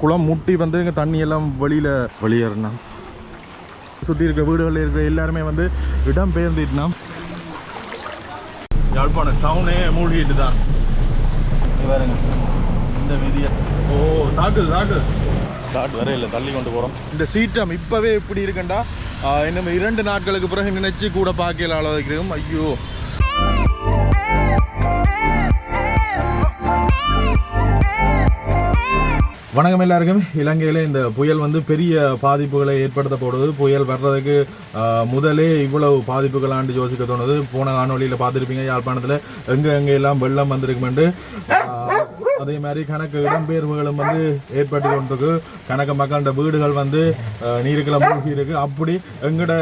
குளம் முட்டி வந்து இங்கே தண்ணி எல்லாம் வெளியில் வெளியேறினா சுற்றி இருக்க வீடுகளில் இருக்கிற எல்லாருமே வந்து இடம் பெயர்ந்துட்டுனா யாழ்ப்பாணம் டவுனே மூழ்கிட்டு தான் பாருங்க. இந்த வீதியை. ஓ தாக்கு தாக்கு ஸ்டார்ட் வர இல்லை தள்ளி கொண்டு போகிறோம் இந்த சீற்றம் இப்போவே இப்படி இருக்குண்டா? இன்னும் இரண்டு நாட்களுக்கு பிறகு நினைச்சு கூட பார்க்கல அளவுக்கு ஐயோ. வணக்கம் எல்லாருக்கும். இலங்கையில் இந்த புயல் வந்து பெரிய பாதிப்புகளை ஏற்படுத்த போடுது புயல் வர்றதுக்கு முதலே இவ்வளவு பாதிப்புகளாண்டு யோசிக்க தோணுது. போன காணொலியில் பார்த்துருப்பீங்க யாழ்ப்பாணத்தில் எங்கே எங்கே எல்லாம் வெள்ளம் வந்திருக்குமெண்டு அதே மாதிரி கணக்கு இடம்பெயர்வுகளும் வந்து ஏற்பட்டு கொண்டிருக்கு. கணக்கு மக்களோட வீடுகள் வந்து ஆஹ், நீருக்குள்ள மூழ்கி இருக்கு. அப்படி எங்கட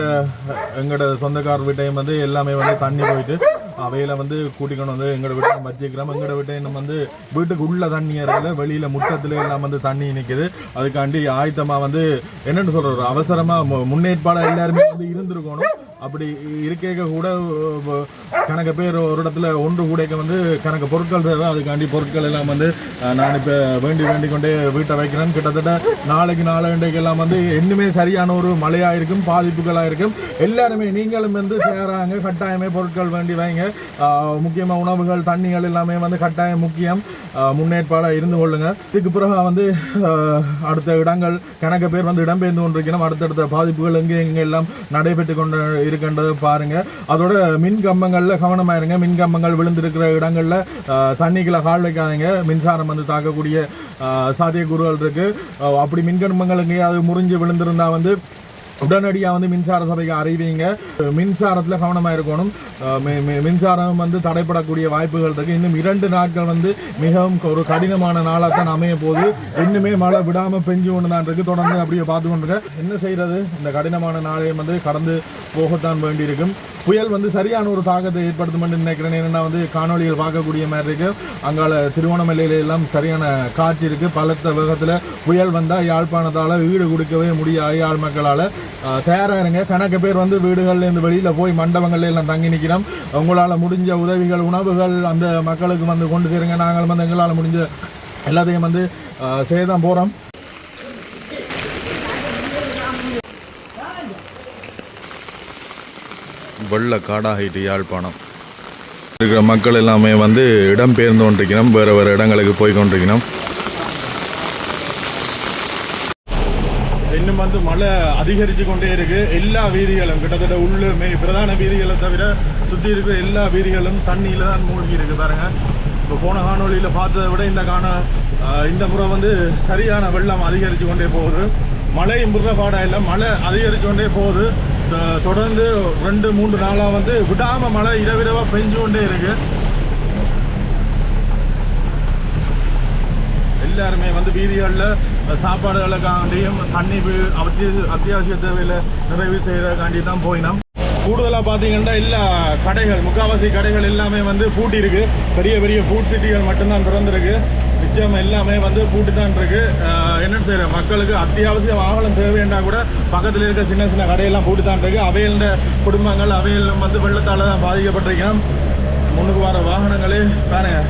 எங்கட சொந்தக்கார வீட்டையும் வந்து எல்லாமே வந்து தண்ணி போயிட்டு அவையில வந்து கூட்டிக்கொண்டு வந்து எங்கட வீட்டை வச்சுக்கிறோம். எங்கட வீட்டை நம்ம வந்து வீட்டுக்கு உள்ள தண்ணி ஏறல வெளியில முற்றத்துல எல்லாம் வந்து தண்ணி நிக்குது. அதுக்காண்டி ஆயத்தமா வந்து என்னன்னு சொல்றது? அவசரமா மு- முன்னேற்பாடா எல்லாருமே வந்து இருந்திருக்கணும். அப்படி இருக்க கூட கணக்கு பேர் ஒரு இடத்துல ஒன்று கூடைக்க வந்து கணக்கு பொருட்கள் தேவை. அதுக்காண்டி பொருட்கள் எல்லாம் வந்து நான் இப்போ வேண்டி வேண்டி கொண்டே வீட்டை வைக்கிறேன். கிட்டத்தட்ட நாளைக்கு நாளைக்கு எல்லாம் வந்து இன்னுமே சரியான ஒரு மழையாக இருக்கும் பாதிப்புகளாக இருக்கும் எல்லாருமே நீங்களும் வந்து சேராங்க கட்டாயமே பொருட்கள் வேண்டி வைங்க. முக்கியமாக உணவுகள் தண்ணிகள் எல்லாமே வந்து கட்டாயம் முக்கியம். முன்னேற்பாடாக இருந்து கொள்ளுங்க. இதுக்கு பிறகு வந்து அடுத்த இடங்கள் கணக்கு பேர் வந்து இடம்பெயர்ந்து கொண்டிருக்கணும் அடுத்தடுத்த பாதிப்புகள் எங்கே எங்கே எல்லாம் நடைபெற்று கொண்டு இருக்கின்றது பாருங்க. அதோட மின் கம்பங்கள்ல கவனமா இருங்க மின் கம்பங்கள் விழுந்திருக்கிற இடங்கள்ல தண்ணிக்குள்ள கால் வைக்காதீங்க மின்சாரம் வந்து தாக்கக்கூடிய ஆஹ், சாத்தியக்கூறுகள் இருக்கு. அப்படி மின் கம்பங்கள் எங்கேயாவது முறிஞ்சு விழுந்திருந்தா வந்து உடனடியாக வந்து மின்சார சபைக்கு அறிவிங்க. மின்சாரத்தில் கவனமாக இருக்கணும். மி- மின்சாரம் வந்து தடைப்படக்கூடிய வாய்ப்புகள் இருக்குது இன்னும் இரண்டு நாட்கள் வந்து மிகவும் ஒரு கடினமான நாளாக தான் அமைய போகுது. இன்னுமே மழை விடாமல் பெஞ்சு கொண்டு தான் இருக்குது தொடர்ந்து அப்படியே பார்த்து கொண்டிருக்க என்ன செய்கிறது இந்த கடினமான நாளையும் வந்து கடந்து போகத்தான் வேண்டியிருக்கும். புயல் வந்து சரியான ஒரு தாக்கத்தை ஏற்படுத்தும் என்று நினைக்கிறேன். என்னென்னா வந்து காணொளிகள் பார்க்கக்கூடிய மாதிரி இருக்குது அங்கால திருவண்ணாமலையில எல்லாம் சரியான காற்று இருக்குது பலத்த வேகத்தில் புயல் வந்தால் யாழ்ப்பாணத்தால் வீடு கொடுக்கவே முடியாது. யாழ் மக்களால். தயாராக இருங்க கணக்கு பேர் வந்து வீடுகள்ல இருந்து வெளியில் போய் மண்டபங்கள்ல எல்லாம் தங்கி நிற்கிறோம். உங்களால் முடிஞ்ச உதவிகள் உணவுகள் அந்த மக்களுக்கு வந்து கொண்டு சேருங்க. நாங்கள் வந்து எங்களால் முடிஞ்ச எல்லாத்தையும் வந்து அஹ், செய்ய தான் போகிறோம் வெள்ள காடாகிட்டு யாழ்ப்பாணம். இருக்கிற மக்கள் எல்லாமே வந்து இடம் பெயர்ந்து கொண்டிருக்கிறோம். வேறு வேறு இடங்களுக்கு போய் கொண்டிருக்கிறோம். வந்து மழை அதிகரித்து கொண்டே இருக்கு. எல்லா வீதிகளும் கிட்டத்தட்ட உள்ளுமே பிரதான வீதிகளை தவிர சுற்றி இருக்கிற எல்லா வீதிகளும் தண்ணியில் தான் மூழ்கி இருக்கு பாருங்க. இப்போ போன காணொலியில் பார்த்ததை விட இந்த காண இந்த முறை வந்து சரியான வெள்ளம் அதிகரித்து கொண்டே போகுது. மழை முறை இல்லை மழை அதிகரித்து கொண்டே போகுது. தொடர்ந்து ரெண்டு மூன்று நாளாக வந்து விடாமல் மழை இரவிரவாக பெஞ்சு கொண்டே இருக்கு. எல்லாருமே வந்து வீதிகளில் சாப்பாடுகளுக்காண்டியும் தண்ணி அத்திய அத்தியாவசிய தேவையில் நிறைவு செய்யறதுக்காண்டி தான் போயினோம். கூடுதலாக பார்த்தீங்கன்னா எல்லா கடைகள் முக்காவாசி கடைகள் எல்லாமே வந்து பூட்டி இருக்கு பெரிய பெரிய ஃபுட் சிட்டிகள் மட்டும்தான் திறந்துருக்கு. நிச்சயம் எல்லாமே வந்து பூட்டி தான் இருக்கு. என்னென்னு என்ன செய்யற? மக்களுக்கு அத்தியாவசிய வாகனம் தேவைன்னா கூட பக்கத்தில் இருக்க சின்ன சின்ன கடையெல்லாம் பூட்டி தான் இருக்கு. அவையில குடும்பங்கள் அவையில் வந்து வெள்ளத்தால் தான் பாதிக்கப்பட்டிருக்கணும் முன்னுக்கு வர வாகனங்களே பாருங்க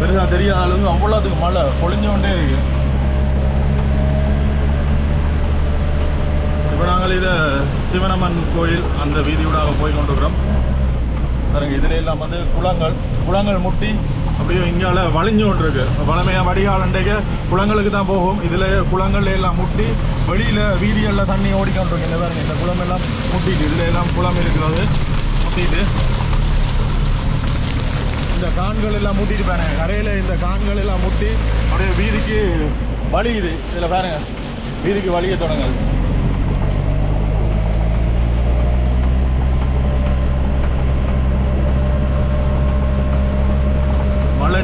பெருசாக தெரியாத அளவுக்கு அவ்வளோத்துக்கு மழை பொழிஞ்சோண்டே இருக்கு. இப்போ நாங்கள் இதை சிவனம்மன் கோயில் அந்த வீதியூடாக போய் கொண்டிருக்கிறோம். பாருங்க இதில் எல்லாம் வந்து குளங்கள் குளங்கள் முட்டி அப்படியே இங்கால வளைஞ்சு கொண்டு இருக்கு வளமையாக வடிகாலண்டைக்கு குளங்களுக்கு தான் போகும். இதில் குளங்கள்ல எல்லாம் முட்டி வெளியில் வீதிகளில் தண்ணி ஓடிக்கொண்டிருக்கு இந்த பாருங்க இந்த குளம் எல்லாம் முட்டிட்டு இதில் எல்லாம் குளம் இருக்கிறது. முட்டிட்டு. இந்த கான்கள் எல்லாம் முட்டிட்டு பாருங்க. கரையில் இந்த கான்கள் எல்லாம் முட்டி அப்படியே வீதிக்கு வலியுது இதில் பாருங்க வீதிக்கு வலிய தொடங்குது.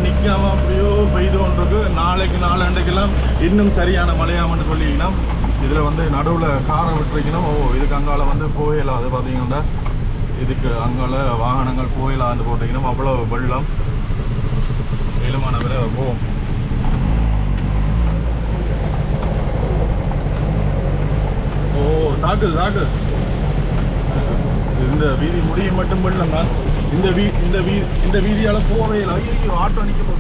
நிற்காம அப்படியோ பெய்து நாளைக்கு நாளண்டைக்கெல்லாம் இன்னும் சரியான மழையாமன்னு சொல்லிங்கன்னா இதில் வந்து நடுவில் காரை விட்டுருக்கணும். ஓ இதுக்கு அங்கால வந்து போயிடலாம் அது பார்த்தீங்கன்னா. இதுக்கு அங்கால வாகனங்கள் போயிடலான்னு போட்டிங்கன்னா அவ்வளோ வெள்ளம். மேலுமானவரை போவோம் ஓ தாக்குது தாக்குது இந்த வீதி முடியும் மட்டும் வெள்ளம் இந்த வீ இந்த வீ இந்த வீதியால போவே இல்லை. ஐயோ ஆட்டோ ஓ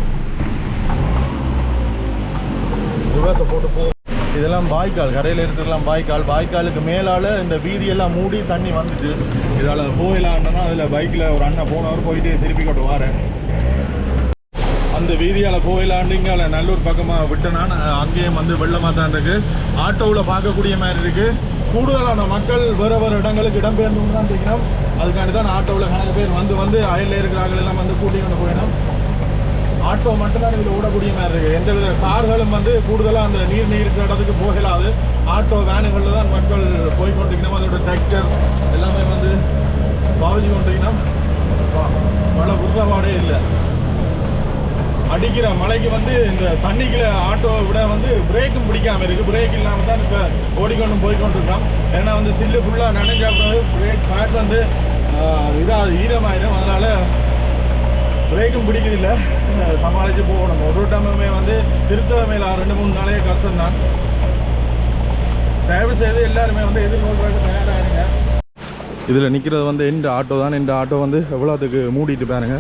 ரிவர்ஸை போட்டு போ. இதெல்லாம் பாய்க்கால் கரையில் இருக்கிறதெல்லாம் பாய்க்கால். பாய்க்காலுக்கு மேலால் இந்த வீதியெல்லாம் மூடி தண்ணி வந்துச்சு. இதால் போயிடலான்னா அதில் பைக்கில் ஒரு அண்ணன் போனவர் போயிட்டு திருப்பி கொண்டு வரேன். அந்த வீதியால் போயிடலான்னு இங்கே நல்லூர் பக்கமாக விட்டனான் அங்கேயும் வந்து வெள்ளமாக தான் இருக்கு. ஆட்டோவில் பார்க்கக்கூடிய மாதிரி இருக்கு. கூடுதலான மக்கள் வேறு வேறு இடங்களுக்கு இடம்பெயர்ந்து தான் தெரியும். அதுக்காண்டி தான் ஆட்டோவில் கணக்கு பேர் வந்து வந்து அயலில் இருக்கிறார்கள் எல்லாம் வந்து கூட்டி கொண்டு போயிடும் ஆட்டோ மட்டும்தான் இதில் ஓடக்கூடிய மாதிரி இருக்குது எந்த வித கார்களும் வந்து கூடுதலாக அந்த நீர் நீர் இருக்கிற இடத்துக்கு போகலாது. ஆட்டோ வேனுகளில் தான் மக்கள் போய் கொண்டிருக்கணும் அதோட டிராக்டர் எல்லாமே வந்து பாவிச்சு கொண்டிருக்கணும். பல புத்தபாடே இல்லை. அடிக்கிற மழைக்கு வந்து இந்த தண்ணிக்குள்ள ஆட்டோவை விட வந்து பிரேக்கும் பிடிக்காம இருக்கு. பிரேக் இல்லாம தான் இப்போ ஓடிக்கொண்டு போய்க்கொண்டு இருக்கோம் ஏன்னா வந்து சில்லு ஃபுல்லாக நனைஞ்சா பிறகு பிரேக் பேட் வந்து இதாக ஈரமாயிடும். அதனால பிரேக்கும் பிடிக்கிறதில்ல சமாளித்து போகணும். ஒரு டைமுமே வந்து திருத்தவ ரெண்டு மூணு நாளே கஷ்டம் தான் தயவு செய்து எல்லாருமே வந்து எதிர்கொள்றதுக்கு தயாராகிடுங்க இதில் நிற்கிறது வந்து எந்த ஆட்டோ தான். இந்த ஆட்டோ வந்து எவ்வளோத்துக்கு மூடிட்டு பாருங்க.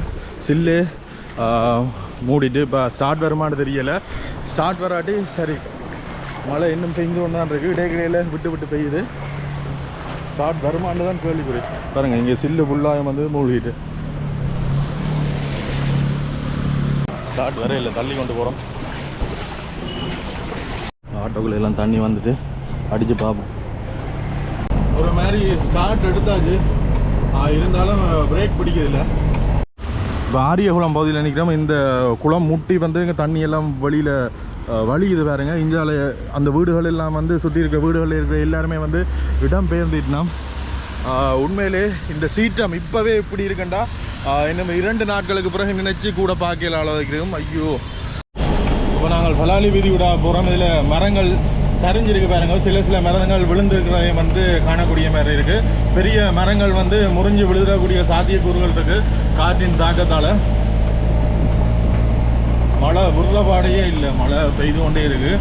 சில்லு மூடிட்டு இப்போ ஸ்டார்ட் வருமானு தெரியலை. ஸ்டார்ட் வராட்டி சரி மழை இன்னும் பெய்ஞ்சு ஒன்று தான் இருக்குது இடையிடையில் விட்டு விட்டு பெய்யுது. ஸ்டார்ட் வருமானு தான் கேள்விக்குறி. பாருங்கள் இங்கே சில்லு ஃபுல்லாக வந்து மூழ்கிட்டு. ஸ்டார்ட் வர இல்லை தள்ளி கொண்டு போகிறோம் ஆட்டோக்குள்ள எல்லாம் தண்ணி வந்துட்டு அடித்து பார்ப்போம் ஒரு மாதிரி ஸ்டார்ட் எடுத்தாச்சு. இருந்தாலும் பிரேக் பிடிக்கிறதில்ல. இப்போ ஆரியகுளம் பகுதியில் நினைக்கிறோம். இந்த குளம் முட்டி வந்து இங்கே தண்ணி எல்லாம் வெளியில் வழியுது பாருங்க. இந்தியாவில் அந்த வீடுகள் எல்லாம் வந்து சுற்றி இருக்க வீடுகளில் இருக்கிற எல்லாருமே வந்து இடம் பெயர்ந்துட்டுனா உண்மையிலே இந்த சீற்றம் இப்போவே இப்படி இருக்குண்டா? இன்னும் இரண்டு நாட்களுக்கு பிறகு நினைச்சு கூட பார்க்கல அளவுக்கு ஐயோ. இப்போ நாங்கள் பலாலி வீதி விட போகிறோம் இதில் மரங்கள் சரிஞ்சிருக்கு பாருங்க. சில சில மரங்கள் விழுந்திருக்கிறதை வந்து காணக்கூடிய மாதிரி இருக்கு. பெரிய மரங்கள் வந்து முறிஞ்சு விழுதக்கூடிய சாத்தியக்கூறுகள் இருக்கு. காற்றின் தாக்கத்தால். மழை விருதப்பாடையே இல்லை. மழை பெய்து கொண்டே இருக்கு.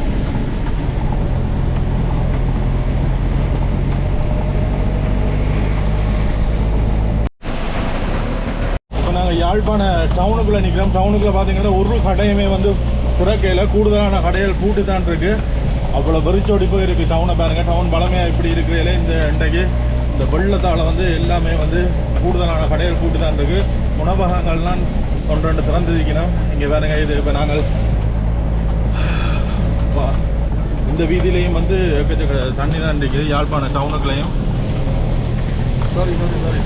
நாங்கள் யாழ்ப்பாண டவுனுக்குள்ளே நிற்கிறோம் டவுனுக்குள்ளே பார்த்தீங்கன்னா ஒரு கடையுமே வந்து திறக்கையில் கூடுதலான கடைகள் பூட்டு தான் இருக்கு. அவ்வளோ வெறிச்சோடி போய் இருக்குது டவுனை பாருங்க டவுன் பழமையாக இப்படி இருக்கிறதுல இந்த இன்றைக்கு இந்த வெள்ளத்தால் வந்து எல்லாமே வந்து கூடுதலான கடைகள் கூட்டு தான் இருக்குது உணவகங்கள்லாம் ஒன்று ரெண்டு திறந்துருக்கணும். இங்கே பாருங்க இது இப்போ நாங்கள் வா. இந்த வீதியிலையும் வந்து எக்கச்சக்க தண்ணி தான் இருக்குது யாழ்ப்பாணம் டவுனுக்குள்ளேயும் சாரி சாரி சாரி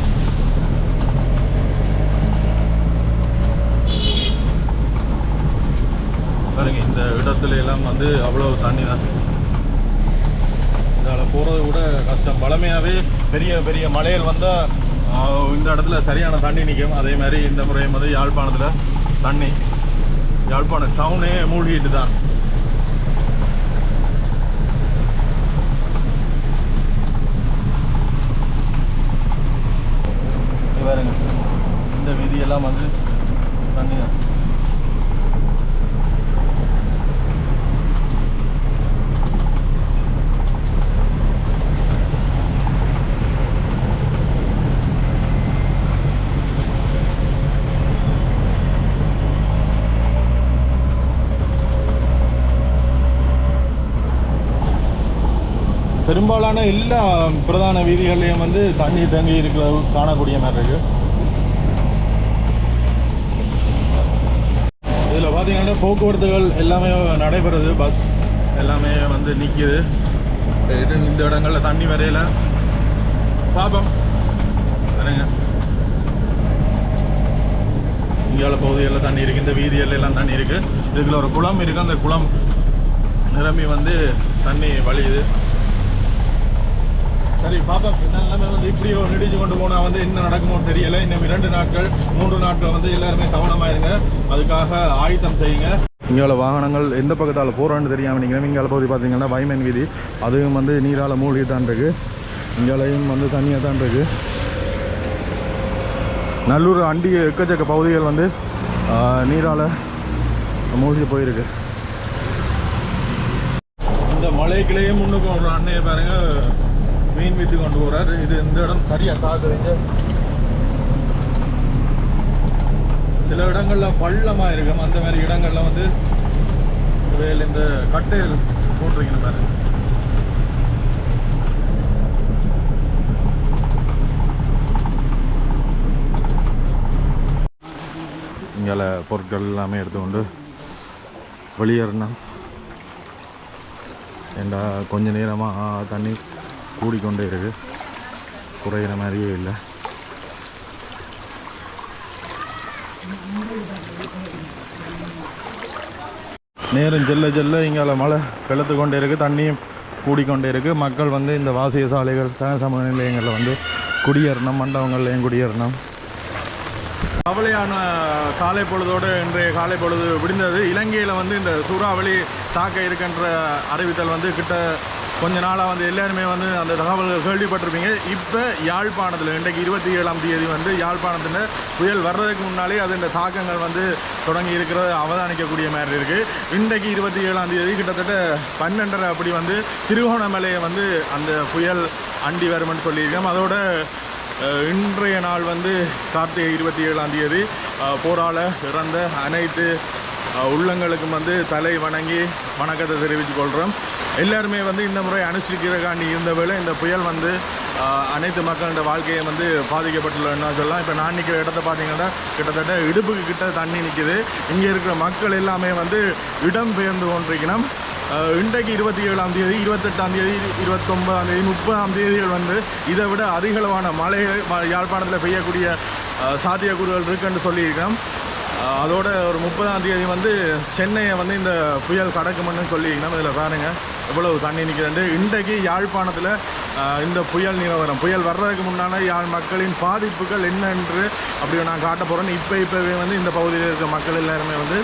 பாருங்க இந்த இடத்துல எல்லாம் வந்து அவ்வளோ தண்ணி தான். இதால் போகிறது கூட கஷ்டம். பழமையாகவே பெரிய பெரிய மலைகள் வந்தால் இந்த இடத்துல சரியான தண்ணி நிற்கும் அதே மாதிரி இந்த முறையும் வந்து யாழ்ப்பாணத்தில் தண்ணி. யாழ்ப்பாணம் டவுனே மூழ்கிட்டு தான். பாருங்க. இந்த வீதியெல்லாம் வந்து தண்ணி தான். பெரும்பாலான எல்லா பிரதான வீதிகள்லையும் வந்து தண்ணி தங்கி இருக்கிற காணக்கூடிய மாதிரி இருக்கு. இதில் பார்த்தீங்கன்னா போக்குவரத்துகள் எல்லாமே நடைபெறுது. பஸ் எல்லாமே வந்து நிற்கிது இது இந்த இடங்களில் தண்ணி வரையில. பார்ப்போம் சரிங்க இங்கால பகுதிகளில் தண்ணி இருக்குது இந்த வீதிகளில் எல்லாம் தண்ணி இருக்குது இதுக்குள்ள ஒரு குளம் இருக்குது அந்த குளம் நிரம்பி வந்து தண்ணி வழியுது. சரி பாப்பா எல்லாமே வந்து இப்படி நெடிச்சு கொண்டு போனால் வந்து என்ன நடக்குமோ தெரியல. இன்னும் இரண்டு நாட்கள் மூன்று நாட்கள் வந்து எல்லாருமே கவனமாக இருங்க அதுக்காக ஆயத்தம் செய்யுங்க. இங்கால வாகனங்கள் எந்த பக்கத்தால் போகிறோன்னு தெரியாமல் நீங்கள் இங்கால பகுதி பார்த்தீங்கன்னா வைமன் வீதி. அதுவும் வந்து நீரால் மூழ்கி தான் இருக்கு. இங்காலையும் வந்து தண்ணியாக தான் இருக்கு. நல்லூர் அண்டி எக்கச்சக்க பகுதிகள் வந்து நீரால மூழ்கி போயிருக்கு. இந்த மலைக்கிலேயே முன்னுக்கு ஒரு அண்ணையை பாருங்க. மீன் வித்து கொண்டு போறாரு. இது இந்த இடம் சரியாக தாக்குறீங்க சில இடங்களில் பள்ளமாக இருக்கும் அந்த மாதிரி இடங்களில் வந்து வேல் இந்த கட்டையில் போட்டிருக்கணும் பாருங்க இங்கே பொருட்கள் எல்லாமே எடுத்துக்கொண்டு வெளியேறினா ஏண்டா கொஞ்ச நேரமாக தண்ணி கூடிக்கொண்டே இருக்கு. குறையிற மாதிரியே இல்லை. நேரம் செல்ல செல்ல இங்கால மழை வெளுத்து கொண்டே இருக்குது தண்ணியும் கூடிக்கொண்டே இருக்குது மக்கள் வந்து இந்த வாசிய சாலைகள் சம நிலையங்களில் வந்து குடியேறணும் மண்டபங்கள்லையும் குடியேறணும். கவலையான காலை பொழுதோடு இன்றைய காலை பொழுது விடிந்தது. இலங்கையில் வந்து இந்த சூறாவளி தாக்க இருக்கின்ற அறிவித்தல் வந்து கிட்ட கொஞ்ச நாளாக வந்து எல்லாருமே வந்து அந்த தகவல்கள் கேள்விப்பட்டிருப்பீங்க. இப்போ யாழ்ப்பாணத்தில் இன்றைக்கு இருபத்தி ஏழாம் தேதி வந்து யாழ்ப்பாணத்தில் புயல் வர்றதுக்கு முன்னாலே இந்த தாக்கங்கள் வந்து தொடங்கி இருக்கிறத அவதானிக்கக்கூடிய மாதிரி இருக்குது இன்றைக்கு இருபத்தி ஏழாம் தேதி கிட்டத்தட்ட பன்னெண்டரை அப்படி வந்து திருகோணமலையை வந்து அந்த புயல் அண்டி வரும்னு சொல்லியிருக்கோம். அதோட இன்றைய நாள் வந்து கார்த்திகை இருபத்தி ஏழாம் தேதி போரால் இறந்த அனைத்து உள்ளங்களுக்கும் வந்து தலை வணங்கி வணக்கத்தை தெரிவித்துக் கொள்கிறோம் எல்லாருமே வந்து இந்த முறை அனுஷ்டிக்கிறக்காண்டி இருந்த இந்த புயல் வந்து அனைத்து மக்களோட வாழ்க்கையை வந்து பாதிக்கப்பட்டுள்ளதுன்னு சொல்லலாம். இப்போ நான் நிற்கிற இடத்த பார்த்தீங்கன்னா கிட்டத்தட்ட இடுப்புக்கு கிட்ட தண்ணி நிற்கிது இங்கே இருக்கிற மக்கள் எல்லாமே வந்து இடம் பெயர்ந்து கொண்டிருக்கணும். இன்றைக்கு இருபத்தி ஏழாம் தேதி இருபத்தெட்டாம் தேதி இருபத்தொன்பதாம் தேதி முப்பதாம் தேதிகள் வந்து இதை விட அதிகளவான மழை யாழ்ப்பாணத்தில் பெய்யக்கூடிய சாத்தியக்கூறுகள் இருக்குன்னு சொல்லியிருக்கோம். அதோட ஒரு முப்பதாம் தேதி வந்து சென்னையை வந்து இந்த புயல் கடக்குமென்னு சொல்லியிருக்கோம். இதில் பாருங்கள் எவ்வளவு தண்ணி நிற்கிறது. இன்றைக்கு யாழ்ப்பாணத்தில் இந்த புயல் நிலவரம். புயல் வர்றதுக்கு முன்னால் யாழ் மக்களின் பாதிப்புகள் என்னென்று அப்படி நான் காட்ட போகிறேன் இப்போ இப்போவே வந்து இந்த பகுதியில் இருக்க மக்கள் எல்லாருமே வந்து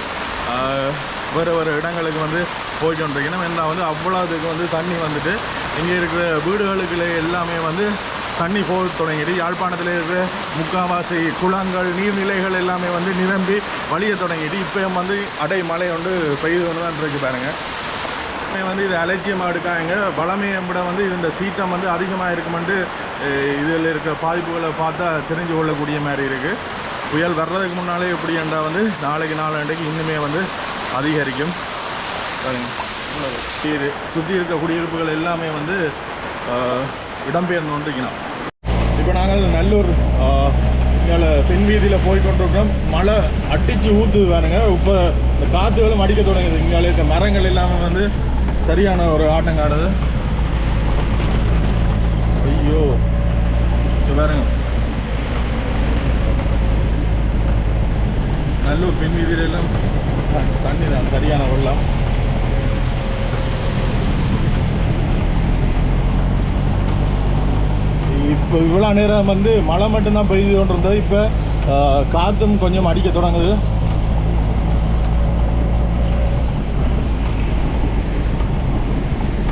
வேறு வேறு இடங்களுக்கு வந்து போய்க்கொண்டிருக்கணும். ஏன்னா வந்து அவ்வளோதுக்கு வந்து தண்ணி வந்துட்டு இங்கே இருக்கிற வீடுகளுக்குள்ளே எல்லாமே வந்து தண்ணி போக தொடங்கிட்டு யாழ்ப்பாணத்தில் இருக்கிற முக்காவாசி குளங்கள் நீர்நிலைகள் எல்லாமே வந்து நிரம்பி வழிய தொடங்கிட்டு இப்போ வந்து அடை மழை வந்து பெய்து கொண்டு தான் இருக்கு பாருங்கள் வந்து இது அலட்சியமாக எடுக்காங்க வளமையை விட வந்து இந்த சீட்டம் வந்து அதிகமாக இருக்குமெண்டு இதில் இருக்க பாதிப்புகளை பார்த்தா தெரிஞ்சு கொள்ளக்கூடிய மாதிரி இருக்குது புயல் வர்றதுக்கு முன்னாலே இப்படி என்றா வந்து நாளைக்கு நாளாண்டைக்கு இன்னுமே வந்து அதிகரிக்கும். இது சுற்றி இருக்க குடியிருப்புகள் எல்லாமே வந்து இடம்பெயர்ந்து வந்துக்கணும் இப்போ நாங்கள் நல்லூர் இங்கே தென் வீதியில் போய்கொண்டிருக்கோம் மழை அடித்து ஊற்றுது வேணுங்க இப்போ இந்த காற்றுகளும் அடிக்க தொடங்குது. இங்கே இருக்க மரங்கள் எல்லாமே வந்து சரியான ஒரு ஆட்டம் காடுது ஐயோ பாருங்க. நல்ல பெண் வீதியில தண்ணி தான் சரியான வெள்ளம். இப்போ இவ்வளோ நேரம் வந்து மழை மட்டும்தான் பெய்து கொண்டிருந்தது இப்போ காற்றும் கொஞ்சம் அடிக்க தொடங்குது.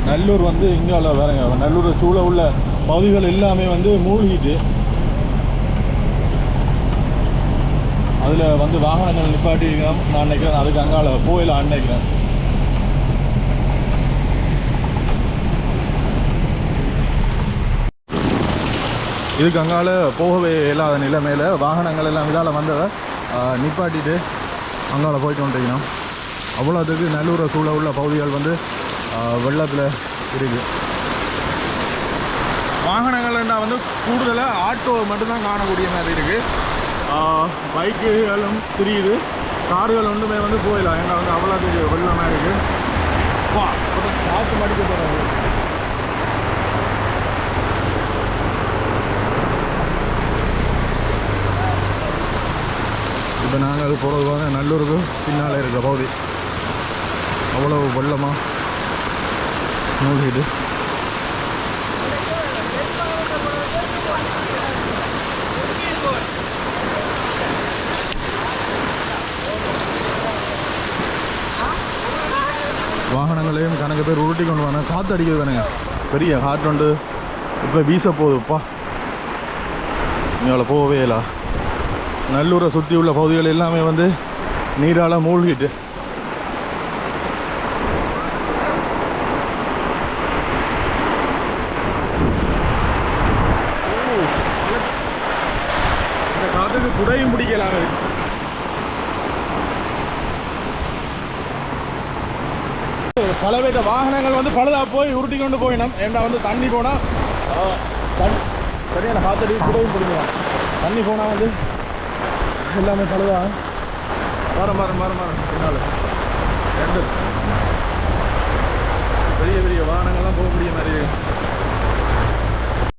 நல்லூர் வந்து இங்கே வேறங்க. நல்லூர் சூழ உள்ள பகுதிகள் எல்லாமே வந்து மூழ்கிட்டு அதில் வந்து வாகனங்கள் நிப்பாட்டி நான் நினைக்கிறேன் அதுக்கு அங்கால கோயில் அன்னைக்கிறேன் இதுக்கு அங்கால போகவே இல்லாத நிலைமையில் வாகனங்கள் எல்லாம் இதால் வந்ததை நிப்பாட்டிட்டு அங்கால போயிட்டு வந்துட்டீங்கன்னா அவ்வளோத்துக்கு நல்லூரை சூழ உள்ள பகுதிகள் வந்து வெள்ளத்தில் இருக்குது வாகனங்கள்னா வந்து கூடுதலாக ஆட்டோ மட்டும்தான் காணக்கூடிய மாதிரி இருக்குது பைக்குகளும் தெரியுது கார்கள் ஒன்றுமே வந்து போயிடலாம் ஏன்னா வந்து அவ்வளோ தெரியும் வெள்ளமாக இருக்குது வா காற்று மடிக்க போகிறாங்க இப்போ நாங்கள் போகிறது வந்து நல்லூருக்கு பின்னால் இருக்கிற பகுதி. அவ்வளவு வெள்ளமாக மூழ்கிது வாகனங்களையும் கணக்கு பேர் உருட்டி கொண்டு வாங்க காற்று அடிக்குது தானுங்க பெரிய காற்று உண்டு இப்போ வீச போகுதுப்பா இங்கே போகவே இல்லை நல்லூரை சுற்றி உள்ள பகுதிகள் எல்லாமே வந்து நீரால் மூழ்கிட்டு இந்த காற்றுக்கு குடையும் பிடிக்கலாம். பலவித வாகனங்கள் வந்து பழுதாக போய் உருட்டி கொண்டு போயிடும் ஏன்னா வந்து தண்ணி போனால் தண்ணி சரியான காத்தடி குடையும் பிடிக்கலாம் தண்ணி போனால் வந்து எல்லாமே பழுதாக மரம் மரம் மரம் மரம் பின்னால் ரெண்டு. பெரிய பெரிய வாகனங்கள்லாம் போக முடிய மாதிரி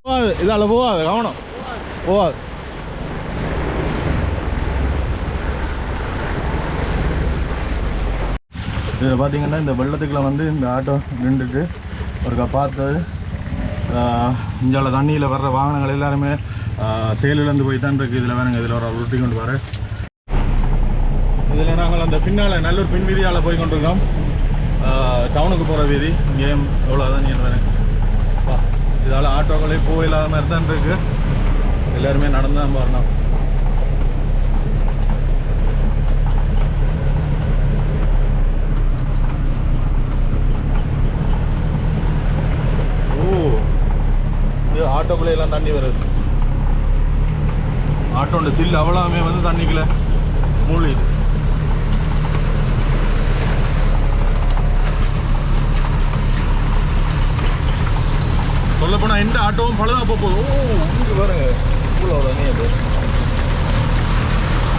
போகாது. இதால் போகாது கவனம். போகாது. இதில் பார்த்தீங்கன்னா இந்த வெள்ளத்துக்குள்ள வந்து இந்த ஆட்டோ நின்றுட்டு ஒருக்கா பார்த்து இஞ்சால தண்ணியில் வர்ற வாகனங்கள் எல்லாருமே செயலிழந்து போய் தான் இருக்குது இதில் வேணுங்க இதில் ஒரு உருட்டி கொண்டு வர. இதில் நாங்கள் அந்த பின்னால் நல்லூர் பின் வீதியால் போய் கொண்டிருக்கோம். டவுனுக்கு போகிற வீதி. இங்கேயும் எவ்வளோ தான் நீங்கள் வேணுங்க. இதால் ஆட்டோக்களே போக இல்லாத மாதிரி தான் இருக்குது எல்லாருமே நடந்து தான் வரணும். ஓ இது ஆட்டோக்குள்ளே எல்லாம் தண்ணி வருது. ஆட்டோண்ட சில் அவ்வளோமே வந்து தண்ணிக்குள்ள மூழ்கிது. சொல்லப்போனால் எந்த ஆட்டோவும் பழுதா போகுது. ஓ இங்கே பாருங்க. இவ்வளோ தண்ணி அது.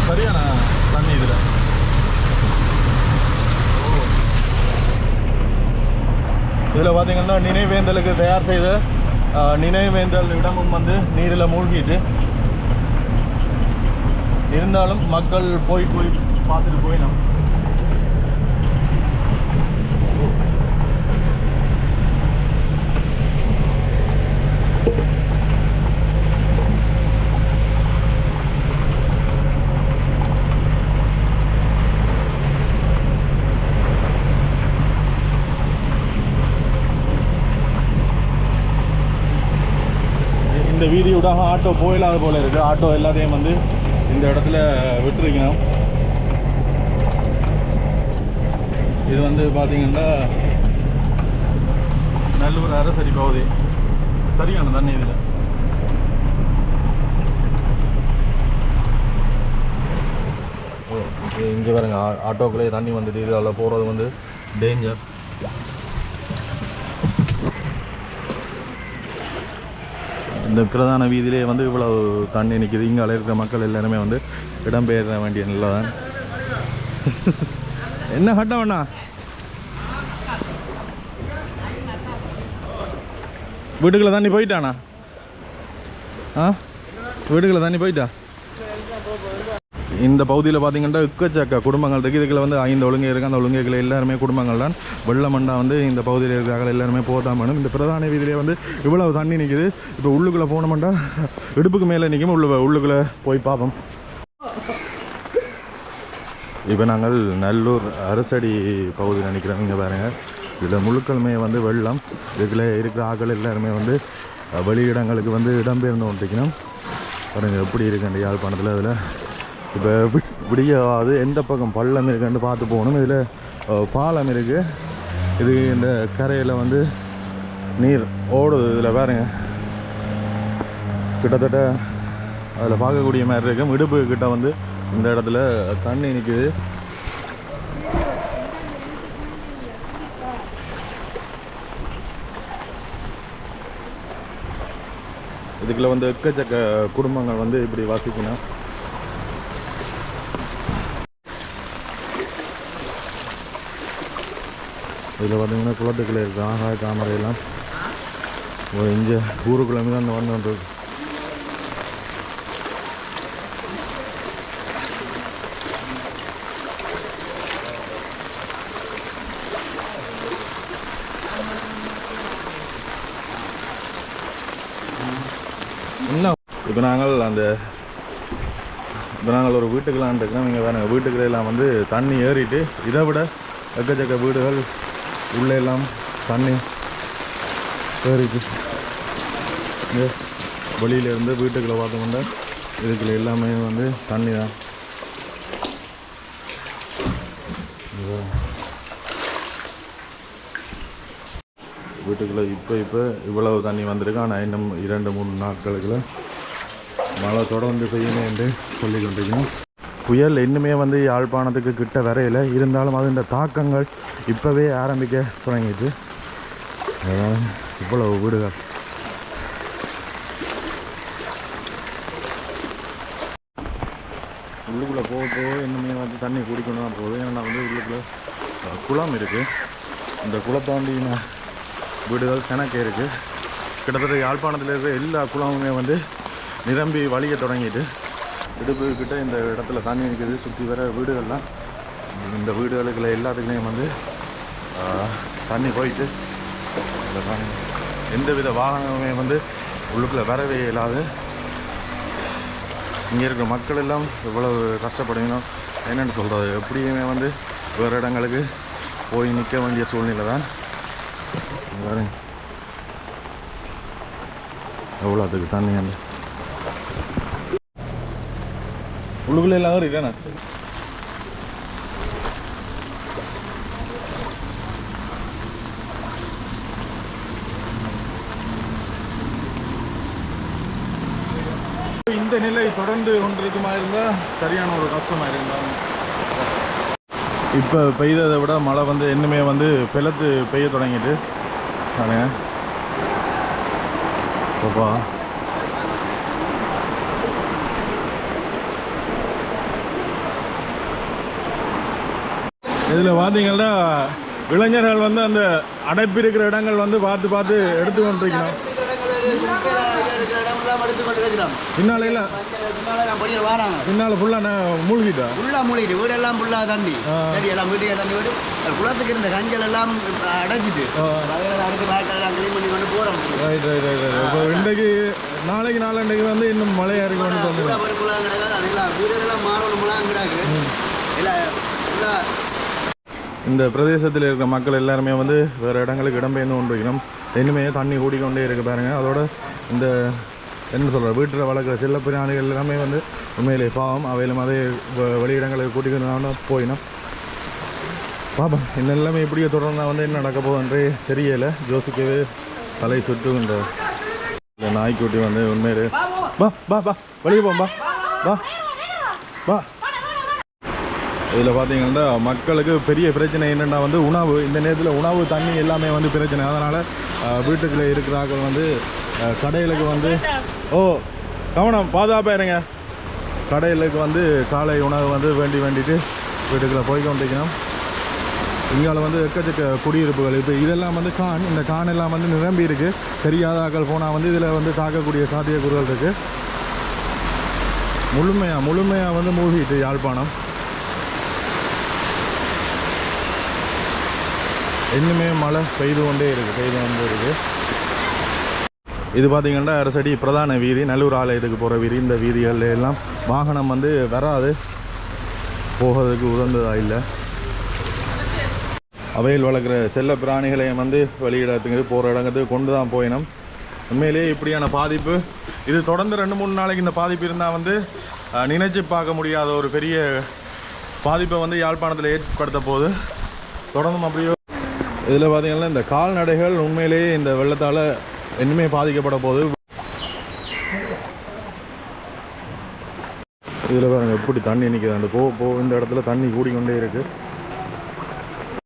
சரியான தண்ணி இதில். இதில் பார்த்தீங்கன்னா நினைவேந்தலுக்கு தயார் செய்த நினைவேந்தல் இடமும் வந்து நீரில் மூழ்கிட்டு இருந்தாலும் மக்கள் போய் போய் பார்த்துட்டு போயிடும் இந்த வீதியூடாக ஆட்டோ போயிடாத போல இருக்குது ஆட்டோ எல்லாத்தையும் வந்து இந்த இடத்துல விட்டுருக்கணும் இது வந்து பார்த்தீங்கன்னா நல்லூர் அரசரி பகுதி. சரியான தண்ணி இதில். ஓ இங்கே வரங்க ஆ- ஆட்டோக்குள்ளே தண்ணி வந்துட்டு இதில் போகிறது வந்து டேஞ்சர் இந்த பிரதான வீதியிலே வந்து இவ்வளவு தண்ணி நிற்கிது இங்கே இருக்கிற மக்கள் எல்லாருமே வந்து இடம்பெயர வேண்டிய நிலை தான் என்ன கட்டம் அண்ணா? வீட்டுக்குள்ளே தண்ணி போயிட்டானா ஆ? வீட்டுக்குள்ளே தண்ணி போயிட்டா? இந்த பகுதியில் பார்த்தீங்கன்னா எக்கச்சக்க குடும்பங்கள் இருக்குது இதுக்குள்ள வந்து ஐந்து ஒழுங்கை இருக்குது அந்த ஒழுங்கைகள் எல்லாருமே குடும்பங்கள் தான். வெள்ளமண்டா வந்து இந்த பகுதியில் இருக்கிறாங்க எல்லாருமே போதான் வேணும் இந்த பிரதான வீதியிலே வந்து இவ்வளவு தண்ணி நிற்குது இப்போ உள்ளுக்குள்ளே போனோம்டா இடுப்புக்கு மேலே நிற்கும் உள்ள உள்ளுக்குள்ளே போய் பார்ப்போம் இப்போ நாங்கள் நல்லூர் அரசடி பகுதியில் நிற்கிறோம் இங்கே பாருங்கள் இதில் முழுக்களுமே வந்து வெள்ளம். இதில் இருக்கிற ஆக்கள் எல்லாருமே வந்து வெளியிடங்களுக்கு வந்து இடம்பெயர்ந்து கொண்டிருக்கணும். பாருங்கள் எப்படி இருக்குண்டு யாழ்ப்பாணத்தில் அதில். இப்போ விடியாவது எந்த பக்கம் பள்ளம் இருக்குன்னு பார்த்து போகணும். இதில் பாலம் இருக்குது இது இந்த கரையில் வந்து நீர் ஓடுது இதில் பாருங்க. கிட்டத்தட்ட அதில் பார்க்கக்கூடிய மாதிரி இருக்கும் இடுப்பு கிட்ட வந்து இந்த இடத்துல தண்ணி நிற்குது இதுக்குள்ள வந்து எக்கச்சக்க குடும்பங்கள் வந்து இப்படி வாசிக்கணும். இதில் பார்த்தீங்கன்னா குளத்துக்குள்ளே இருக்குது. ஆகாய தாமரையெல்லாம் ஒரு இங்கே ஊருக்குள்ளே தான் அந்த வந்து வந்துருக்கு என்ன? இப்போ நாங்கள் அந்த இப்போ நாங்கள் ஒரு வீட்டுக்கெல்லாம் இருக்கிறோம். இங்கே வேறு வீட்டுக்குள்ள எல்லாம் வந்து தண்ணி ஏறிட்டு இதை விட எக்கச்சக்க வீடுகள் உள்ளே எல்லாம் தண்ணி ஏறிட்டு. இங்கே வெளியிலேருந்து வீட்டுக்குள்ளே பார்த்தோம்னா இதுக்குள்ள எல்லாமே வந்து தண்ணி தான். வீட்டுக்குள்ளே இப்போ இப்போ இவ்வளவு தண்ணி வந்திருக்கு. ஆனால் இன்னும் இரண்டு மூணு நாட்களுக்குள்ள மழை தொடர்ந்து பெய்யணும் என்று சொல்லி கொண்டிருக்கோம் புயல் இன்னுமே வந்து யாழ்ப்பாணத்துக்கு கிட்ட வரையில. இருந்தாலும் அது இந்த தாக்கங்கள் இப்போவே ஆரம்பிக்க தொடங்கிட்டு. இவ்வளவு வீடுகள். உள்ளுக்குள்ளே போக போக இன்னுமே வந்து தண்ணி குடிக்கணும். தான் போகுது ஏன்னா வந்து உள்ளுக்குள்ளே குளம் இருக்குது இந்த குளத்தாண்டின வீடுகள் கணக்கு இருக்குது கிட்டத்தட்ட யாழ்ப்பாணத்தில் இருக்கிற எல்லா குளமுமே வந்து நிரம்பி வழிய தொடங்கிட்டு இடுப்பு கிட்ட இந்த இடத்துல தண்ணி நிற்குது சுற்றி வர வீடுகள்லாம் இந்த வீடுகளுக்குள்ள எல்லாத்துக்குமே வந்து தண்ணி போயிட்டு இந்த பாருங்க, எந்தவித வாகனமுமே வந்து உள்ளுக்குள்ளே வரவே இல்லாது. இங்கே இருக்கிற மக்கள் எல்லாம் எவ்வளவு கஷ்டப்படுவீங்க? என்னென்னு சொல்கிறது எப்படியுமே வந்து வேறு இடங்களுக்கு போய் நிற்க வேண்டிய சூழ்நிலை தான். இங்க பாருங்க. எவ்வளோ அதுக்கு தண்ணி அந்த உள்ளுக்குள்ளே இல்லாத இருக்கேண்ணா இந்த நிலை தொடர்ந்து கொண்டிருக்குமா இருந்தால் சரியான ஒரு கஷ்டமாக இருந்தால் இப்போ பெய்ததை விட மழை வந்து இன்னுமே வந்து பெலத்து பெய்ய தொடங்கிட்டு. நானே பாப்பா இதில் பார்த்தீங்கன்னா இளைஞர்கள் வந்து அந்த அடைப்பிருக்கிற இடங்கள் வந்து பார்த்து பார்த்து எடுத்து கொண்டிருக்கணும் பின்னால பின்னால் ஃபுல்லாக மூழ்கிட்டா? ஃபுல்லா மூடிட்டு வீடெல்லாம் ஃபுல்லா தண்ணி. சரி எல்லாம் வீட்டுக்கு தண்ணி விட்டு குளத்துக்கு இருந்த கஞ்சல் எல்லாம் அடைச்சிட்டு இன்றைக்கு நாளைக்கு நாளண்டைக்கு வந்து இன்னும் சொல்லுங்க குளம் கிடையாது அது எல்லாம் வீடுகள்லாம் மாறணும்லாம் கிடாக்கு எல்லாம் ஃபுல்லாக இந்த பிரதேசத்தில் இருக்கிற மக்கள் எல்லாருமே வந்து வேறு இடங்களுக்கு இடம்பெயர்ந்து கொண்டு வைக்கணும் இன்னுமே தண்ணி கூடிக்கொண்டே இருக்குது பாருங்கள் அதோட இந்த என்ன சொல்கிற வீட்டில் வளர்க்குற செல்ல பிராணிகள் எல்லாமே வந்து உண்மையிலே பாவம். அவையிலும் அதே வ- வெளியிடங்களுக்கு கூட்டிக்கணும் போயினோம். பாப்பா இந்த நிலைமை இப்படியே தொடர்ந்தா வந்து என்ன நடக்க போகுதுன்றே தெரியலை. ஜோசிக்கவே தலை சுட்டுகின்ற இந்த நாய்க்குட்டி வந்து உண்மையிலே பா பா பா வெளியே போம்பா வா. பா இதில் பார்த்தீங்கன்னா மக்களுக்கு பெரிய பிரச்சனை என்னென்னா வந்து உணவு. இந்த நேரத்தில் உணவு தண்ணி எல்லாமே வந்து பிரச்சனை. அதனால் வீட்டுக்குள்ளே இருக்கிறார்கள் வந்து கடைகளுக்கு வந்து ஓ கவனம் பாதுகாப்பாக இருங்க. கடைகளுக்கு வந்து காலை உணவு வந்து வேண்டி வேண்டிட்டு வீட்டுக்குள்ளே போய் கொண்டிருக்கணும் இங்கால வந்து எக்கச்சக்க குடியிருப்புகள் இப்போ இதெல்லாம் வந்து கான் இந்த கான் எல்லாம் வந்து நிரம்பி இருக்குது தெரியாத ஆக்கள் போனால் வந்து இதில் வந்து தாக்கக்கூடிய சாத்தியக்கூறுகள் இருக்குது முழுமையாக முழுமையாக வந்து மூழ்கிட்டு யாழ்ப்பாணம். இன்னுமே மழை பெய்து கொண்டே இருக்கு பெய்து கொண்டே இருக்கு இது பார்த்தீங்கன்னா அரசடி பிரதான வீதி நல்லூர் ஆலயத்துக்கு போகிற வீதி. இந்த வீதிகளில் எல்லாம் வாகனம் வந்து வராது போகிறதுக்கு உகந்ததாக இல்லை. அவையில் வளர்க்குற செல்ல பிராணிகளையும் வந்து வெளியிடத்துக்கு போகிற இடங்கிறது கொண்டு தான் போயினோம். உண்மையிலேயே இப்படியான பாதிப்பு இது தொடர்ந்து ரெண்டு மூணு நாளைக்கு இந்த பாதிப்பு இருந்தால் வந்து நினைச்சு பார்க்க முடியாத ஒரு பெரிய பாதிப்பை வந்து யாழ்ப்பாணத்தில் ஏற்படுத்த போகுது. தொடர்ந்தும் அப்படியே இதில் பார்த்தீங்கன்னா இந்த கால்நடைகள் உண்மையிலேயே இந்த வெள்ளத்தால் இன்னுமே பாதிக்கப்பட போகுது. இதில் பாருங்கள் எப்படி தண்ணி நிற்கிது. அந்த போ போ இந்த இடத்துல தண்ணி கூடிக்கொண்டே இருக்குது